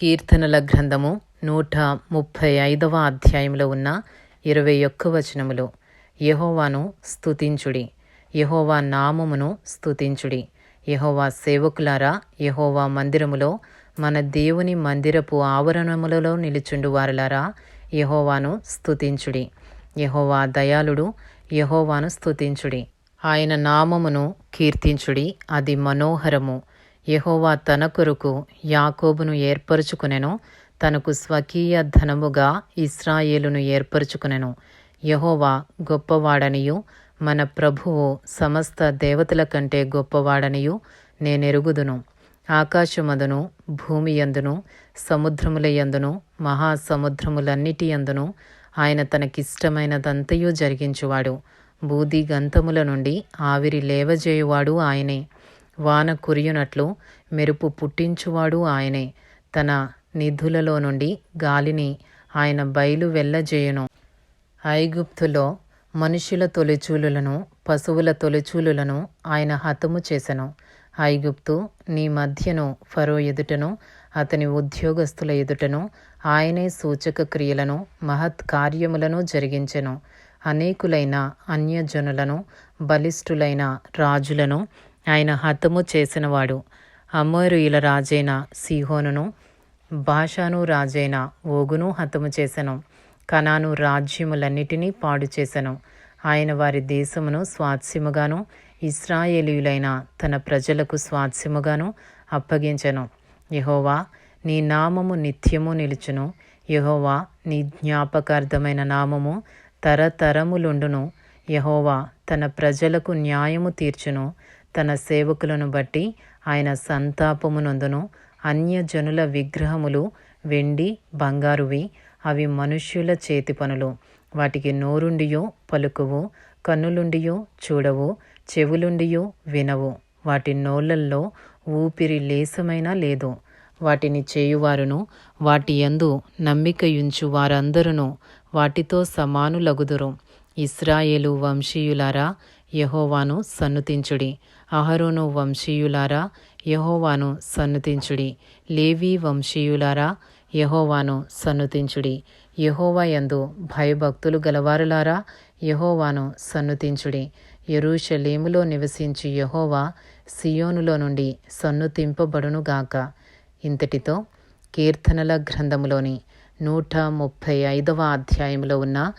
కీర్తనల గ్రంథము నూట ముప్పై ఐదవ అధ్యాయంలో ఉన్న ఇరవై ఒక్క వచనములు. యహోవాను స్తుతించుడి. యహోవా నామమును స్తుతించుడి. యహోవా సేవకులారా యహోవా మందిరములో మన దేవుని మందిరపు ఆవరణములలో నిలుచుండు వారులారా యహోవాను స్తుతించుడి. యహోవా దయాళుడు యహోవాను స్తుతించుడి. ఆయన నామమును కీర్తించుడి అది మనోహరము. యహోవా తన కొరకు యాకోబును ఏర్పరుచుకునెను తనకు స్వకీయ ధనముగా ఇస్రాయేలును ఏర్పరచుకునెను. యహోవా గొప్పవాడనియు మన ప్రభువు సమస్త దేవతల కంటే గొప్పవాడనియు నేనెరుగుదును. ఆకాశమదును భూమి యందును సముద్రముల యందును మహాసముద్రములన్నిటి యందును ఆయన తనకిష్టమైనదంతయు జరిగించువాడు. బూది గంతముల నుండి ఆవిరి లేవజేయువాడు ఆయనే. వాన కురియునట్లు మెరుపు పుట్టించువాడు ఆయనే. తన నిధులలో నుండి గాలిని ఆయన బయలు వెళ్ళజేయును ఐగుప్తులో మనుషుల తొలిచూలులను పశువుల తొలిచూలులను ఆయన హతము చేసెను. ఐగుప్తు నీ మధ్యను ఫరో ఎదుటను అతని ఉద్యోగస్తుల ఎదుటను ఆయనే సూచక క్రియలను మహత్ కార్యములను జరిగించెను. అనేకులైన అన్యజనులను బలిష్ఠులైన రాజులను ఆయన హతము చేసినవాడు అమోరుయుల రాజైన సిహోనును భాషాను రాజైన ఓగును హతము చేసెను. కనాను రాజ్యములన్నిటినీ పాడు చేసెను. ఆయన వారి దేశమును స్వాస్యముగాను ఇస్రాయేలీయులైన తన ప్రజలకు స్వాస్యముగాను అప్పగించెను. యహోవా నీ నామము నిత్యము నిలుచును. యహోవా నీ జ్ఞాపకార్థమైన నామము తరతరములుండును. యహోవా తన ప్రజలకు న్యాయము తీర్చును. తన సేవకులను బట్టి ఆయన సంతాపమునందును అన్యజనుల విగ్రహములు వెండి బంగారువి అవి మనుష్యుల చేతి పనులు. వాటికి నోరుండియో పలుకువు కన్నులుండియో చూడవు చెవులుండియో వినవు. వాటి నోళ్ళల్లో ఊపిరి లేసమైనా లేదు. వాటిని చేయువారును వాటి యందు నమ్మికయుంచు వారందరును వాటితో సమానులగుదురు. ఇస్రాయేలు వంశీయులారా యహోవాను సన్నుతించుడి. అహరోను వంశీయులారా యహోవాను సన్నుతించుడి. లేవి వంశీయులారా యహోవాను సన్నుతించుడి. యహోవా యందు భయభక్తులు గలవారులారా యహోవాను సన్నుతించుడి. యెరూషలేములో నివసించి యహోవా సియోనులో నుండి సన్నుతింపబడునుగాక ఇంతటితో కీర్తనల గ్రంథములోని నూట ముప్పై ఐదవ అధ్యాయంలో ఉన్న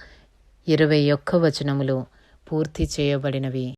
ఇరవై ఒక్క వచనములు పూర్తి చేయబడినవి.